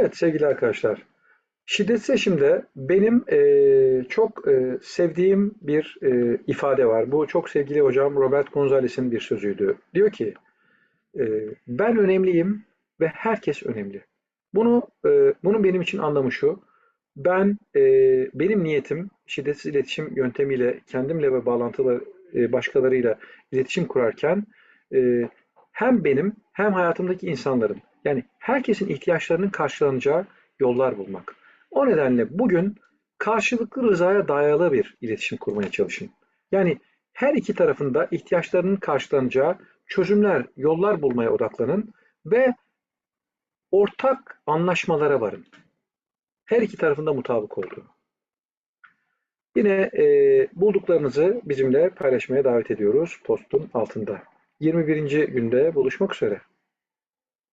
Evet sevgili arkadaşlar, şiddetsiz eşimde benim eee, çok eee, sevdiğim bir eee, ifade var. Bu çok sevgili hocam Robert Gonzalez'in bir sözüydü. Diyor ki, eee, ben önemliyim ve herkes önemli. Bunu eee, bunun benim için anlamı şu. Ben eee, benim niyetim şiddetsiz iletişim yöntemiyle kendimle ve bağlantılı eee, başkalarıyla iletişim kurarken eee, hem benim hem hayatımdaki insanların yani herkesin ihtiyaçlarının karşılanacağı yollar bulmak. O nedenle bugün karşılıklı rızaya dayalı bir iletişim kurmaya çalışın. Yani her iki tarafında ihtiyaçlarının karşılanacağı çözümler, yollar bulmaya odaklanın ve ortak anlaşmalara varın. Her iki tarafında mutabık olduğu. Yine e, bulduklarınızı bizimle paylaşmaya davet ediyoruz postun altında. 21. günde buluşmak üzere.